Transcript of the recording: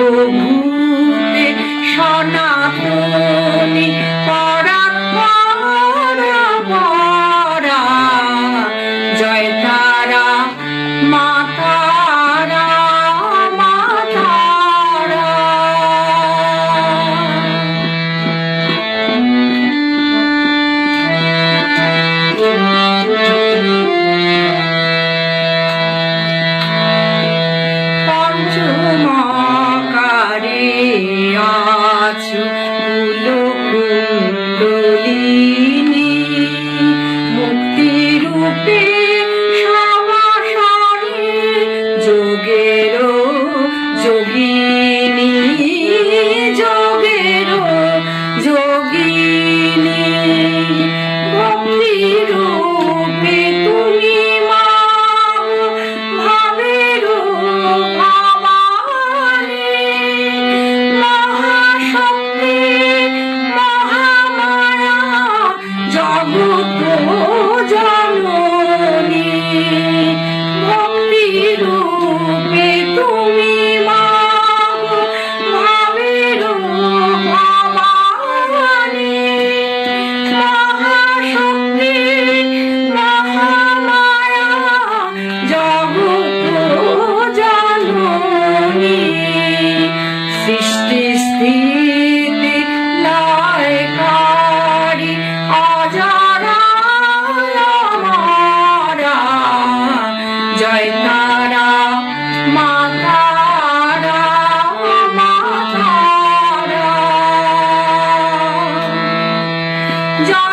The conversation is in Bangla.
সর্বভূতে সনাতনী We are to ভীতি নাই কারি অজানা মারা জয় তারা মা তারা মা তারা। জয়